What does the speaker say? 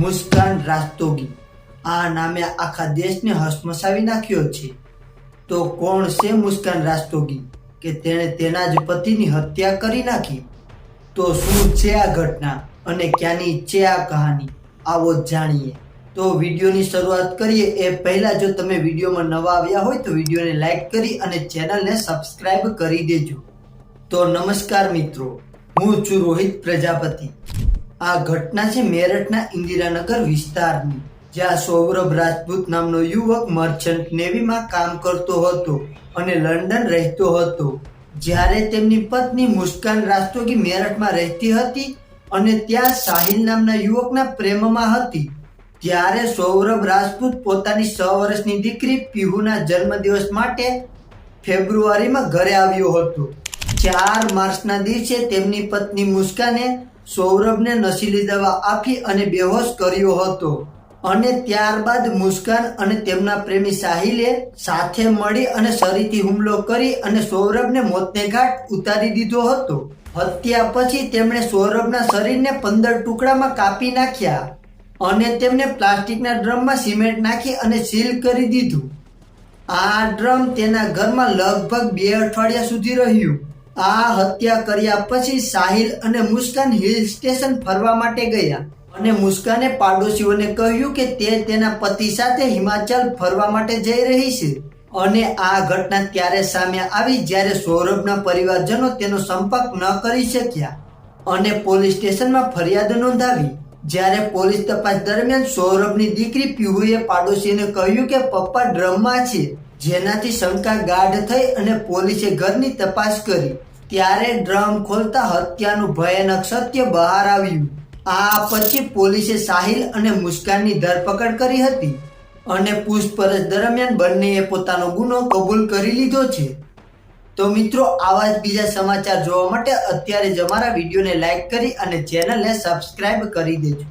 મુસ્કાન રાસ્તોગી. આ નામે આખા દેશને હસમસાવી નાખ્યો છે. તો કોણ છે મુસ્કાન રાસ્તોગી? કે તેણે તેના જ પતિની હત્યા કરી નાખી? તો શું છે આ ઘટના? અને ક્યાંની છે આ કહાની? આવો જાણીએ. તો વિડીયોની શરૂઆત કરીએ. એ પહેલાં જો તમે વિડીયોમાં નવા આવ્યા હોય તો વિડીયોને લાઇક કરી અને ચેનલને સબસ્ક્રાઇબ કરી દેજો. તો નમસ્કાર મિત્રો. હું છું રોહિત પ્રજાપતિ. આ ઘટના છે મેરઠના ઇન્દિરાનગર વિસ્તારની, જ્યાં સૌરભ રાજપૂત નામનો યુવક મર્ચન્ટ નેવીમાં કામ કરતો હતો અને લંડન રહેતો હતો. જ્યારે તેમની પત્ની મુસ્કાન રાસ્તોગી મેરઠમાં રહેતી હતી અને ત્યાં સાહિલ નામના યુવકના પ્રેમમાં હતી. ત્યારે સૌરભ રાજપૂત પોતાની છ વર્ષની દીકરી પીહુના જન્મદિવસ માટે ફેબ્રુઆરીમાં ઘરે આવ્યો હતો. ચાર માર્ચના દિવસે તેમની પત્ની મુસ્કાને સૌરભને નશીલી દવા આપી અને બેહોશ કર્યો હતો. અને ત્યારબાદ મુસ્કાન અને તેમના પ્રેમી સાહિલે સાથે મળી અને શરીરથી હુમલો કરી અને સૌરભને મોતને ઘાટ ઉતારી દીધો હતો. હત્યા પછી તેમણે સૌરભના શરીરને પંદર ટુકડામાં કાપી નાખ્યા અને તેમને પ્લાસ્ટિકના ડ્રમમાં સિમેન્ટ નાખી અને સીલ કરી દીધું. આ ડ્રમ તેના ઘરમાં લગભગ બે અઠવાડિયા સુધી રહ્યું. આ હત્યા કર્યા પછી સાહિલ અને મુસ્કાન હિલ સ્ટેશન ફરવા માટે ગયા. અને મુસ્કાને પાડોશીઓને કહ્યું કે તે તેના પતિ સાથે હિમાચલ ફરવા માટે જઈ રહી છે. અને આ ઘટના ત્યારે સામે આવી જ્યારે સૌરભના પરિવારજનો તેનો સંપર્ક ન કરી શક્યા. અને પોલીસ સ્ટેશનમાં ફરિયાદ નોંધાવી. જ્યારે પોલીસ તપાસ દરમિયાન સૌરભની દીકરી પીહુએ પાડોશીને કહ્યું કે પપ્પા ડ્રમમાં છે. જેનાથી શંકા ગાઢ થઈ અને પોલીસે ઘરની તપાસ કરી, ત્યારે ડ્રમ ખોલતા હત્યાનું ભયાનક સત્ય બહાર આવ્યું. આ પછી પોલીસે સાહિલ અને મુસ્કાનની ધરપકડ કરી હતી અને પૂછપરછ દરમિયાન બંનેએ પોતાનો ગુનો કબૂલ કરી લીધો છે. તો મિત્રો, આવા જ બીજા સમાચાર જોવા માટે અત્યારે જ અમારા વિડીયોને લાઈક કરી અને ચેનલને સબસ્ક્રાઇબ કરી દેજો.